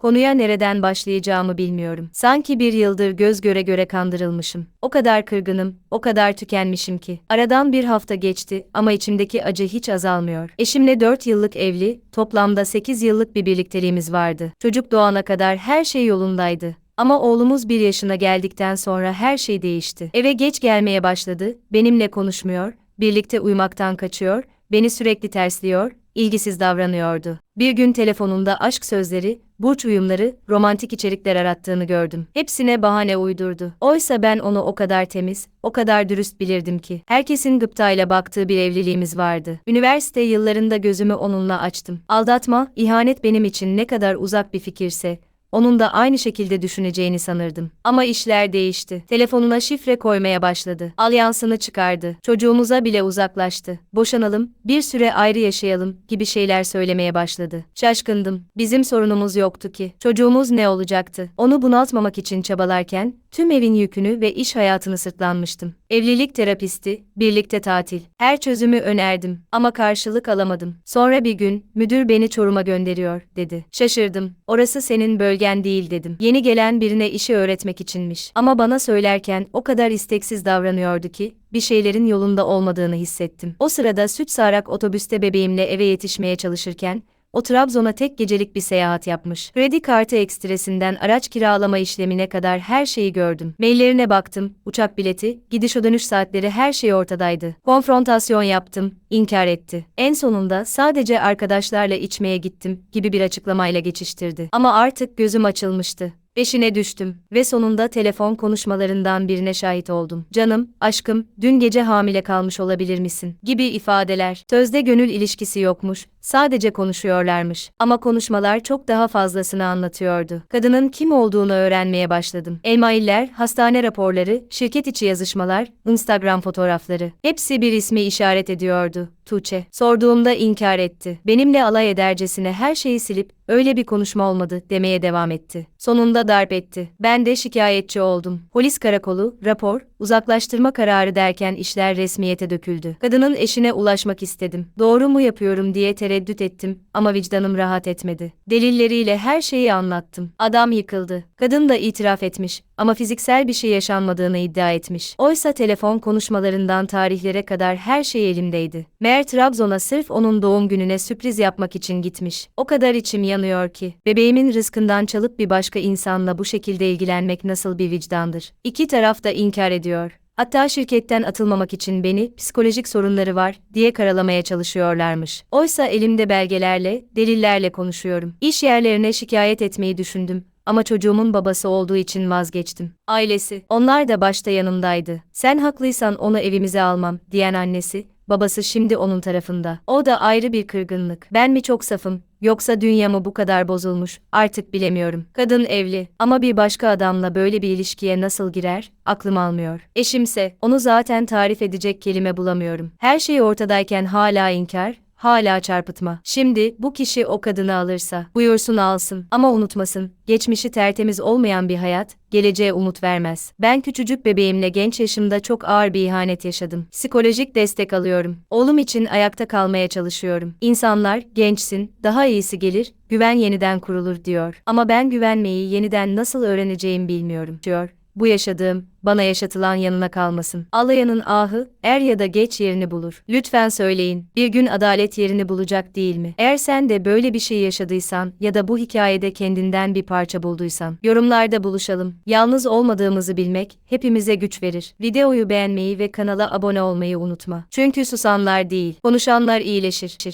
Konuya nereden başlayacağımı bilmiyorum. Sanki bir yıldır göz göre göre kandırılmışım. O kadar kırgınım, o kadar tükenmişim ki. Aradan bir hafta geçti ama içimdeki acı hiç azalmıyor. Eşimle 4 yıllık evli, toplamda 8 yıllık bir birlikteliğimiz vardı. Çocuk doğana kadar her şey yolundaydı. Ama oğlumuz bir yaşına geldikten sonra her şey değişti. Eve geç gelmeye başladı, benimle konuşmuyor, birlikte uyumaktan kaçıyor, beni sürekli tersliyor, ilgisiz davranıyordu. Bir gün telefonunda aşk sözleri, burç uyumları, romantik içerikler arattığını gördüm. Hepsine bahane uydurdu. Oysa ben onu o kadar temiz, o kadar dürüst bilirdim ki. Herkesin gıptayla baktığı bir evliliğimiz vardı. Üniversite yıllarında gözümü onunla açtım. Aldatma, ihanet benim için ne kadar uzak bir fikirse, onun da aynı şekilde düşüneceğini sanırdım. Ama işler değişti. Telefonuna şifre koymaya başladı. Alyansını çıkardı. Çocuğumuza bile uzaklaştı. Boşanalım, bir süre ayrı yaşayalım gibi şeyler söylemeye başladı. Şaşkındım. Bizim sorunumuz yoktu ki. Çocuğumuz ne olacaktı? Onu bunaltmamak için çabalarken tüm evin yükünü ve iş hayatını sırtlanmıştım. Evlilik terapisti, birlikte tatil. Her çözümü önerdim ama karşılık alamadım. Sonra bir gün müdür beni Çorum'a gönderiyor dedi. Şaşırdım. Orası senin bölgen değil dedim. Yeni gelen birine işi öğretmek içinmiş. Ama bana söylerken o kadar isteksiz davranıyordu ki bir şeylerin yolunda olmadığını hissettim. O sırada süt sağarak otobüste bebeğimle eve yetişmeye çalışırken o Trabzon'a tek gecelik bir seyahat yapmış. Kredi kartı ekstresinden araç kiralama işlemine kadar her şeyi gördüm. Maillerine baktım, uçak bileti, gidiş o dönüş saatleri her şey ortadaydı. Konfrontasyon yaptım, inkar etti. En sonunda sadece arkadaşlarla içmeye gittim gibi bir açıklamayla geçiştirdi. Ama artık gözüm açılmıştı. Peşine düştüm ve sonunda telefon konuşmalarından birine şahit oldum. Canım, aşkım, dün gece hamile kalmış olabilir misin? gibi ifadeler. Sözde gönül ilişkisi yokmuş, sadece konuşuyorlarmış. Ama konuşmalar çok daha fazlasını anlatıyordu. Kadının kim olduğunu öğrenmeye başladım. Elmailler, hastane raporları, şirket içi yazışmalar, Instagram fotoğrafları. Hepsi bir ismi işaret ediyordu. Tuğçe. Sorduğumda inkar etti. Benimle alay edercesine her şeyi silip öyle bir konuşma olmadı demeye devam etti. Sonunda darp etti. Ben de şikayetçi oldum. Polis karakolu, rapor, uzaklaştırma kararı derken işler resmiyete döküldü. Kadının eşine ulaşmak istedim. Doğru mu yapıyorum diye tereddüt ettim ama vicdanım rahat etmedi. Delilleriyle her şeyi anlattım. Adam yıkıldı. Kadın da itiraf etmiş ama fiziksel bir şey yaşanmadığını iddia etmiş. Oysa telefon konuşmalarından tarihlere kadar her şey elimdeydi. Meğer Trabzon'a sırf onun doğum gününe sürpriz yapmak için gitmiş. O kadar içim yanıyor ki. Bebeğimin rızkından çalıp bir başka insanla bu şekilde ilgilenmek nasıl bir vicdandır. İki taraf da inkar ediyor. Hatta şirketten atılmamak için beni psikolojik sorunları var diye karalamaya çalışıyorlarmış. Oysa elimde belgelerle, delillerle konuşuyorum. İş yerlerine şikayet etmeyi düşündüm ama çocuğumun babası olduğu için vazgeçtim. Ailesi, onlar da başta yanımdaydı. Sen haklıysan onu evimize almam diyen annesi, babası şimdi onun tarafında. O da ayrı bir kırgınlık. Ben mi çok safım, yoksa dünya mı bu kadar bozulmuş, artık bilemiyorum. Kadın evli ama bir başka adamla böyle bir ilişkiye nasıl girer, aklım almıyor. Eşimse, onu zaten tarif edecek kelime bulamıyorum. Her şey ortadayken hala inkar, hala çarpıtma. Şimdi bu kişi o kadını alırsa, buyursun alsın ama unutmasın, geçmişi tertemiz olmayan bir hayat, geleceğe umut vermez. Ben küçücük bebeğimle genç yaşımda çok ağır bir ihanet yaşadım. Psikolojik destek alıyorum. Oğlum için ayakta kalmaya çalışıyorum. İnsanlar, gençsin, daha iyisi gelir, güven yeniden kurulur diyor. Ama ben güvenmeyi yeniden nasıl öğreneceğim bilmiyorum, diyor. Bu yaşadığım, bana yaşatılan yanına kalmasın. Alayanın ahı, er ya da geç yerini bulur. Lütfen söyleyin, bir gün adalet yerini bulacak değil mi? Eğer sen de böyle bir şey yaşadıysan ya da bu hikayede kendinden bir parça bulduysan, yorumlarda buluşalım. Yalnız olmadığımızı bilmek, hepimize güç verir. Videoyu beğenmeyi ve kanala abone olmayı unutma. Çünkü susanlar değil, konuşanlar iyileşir.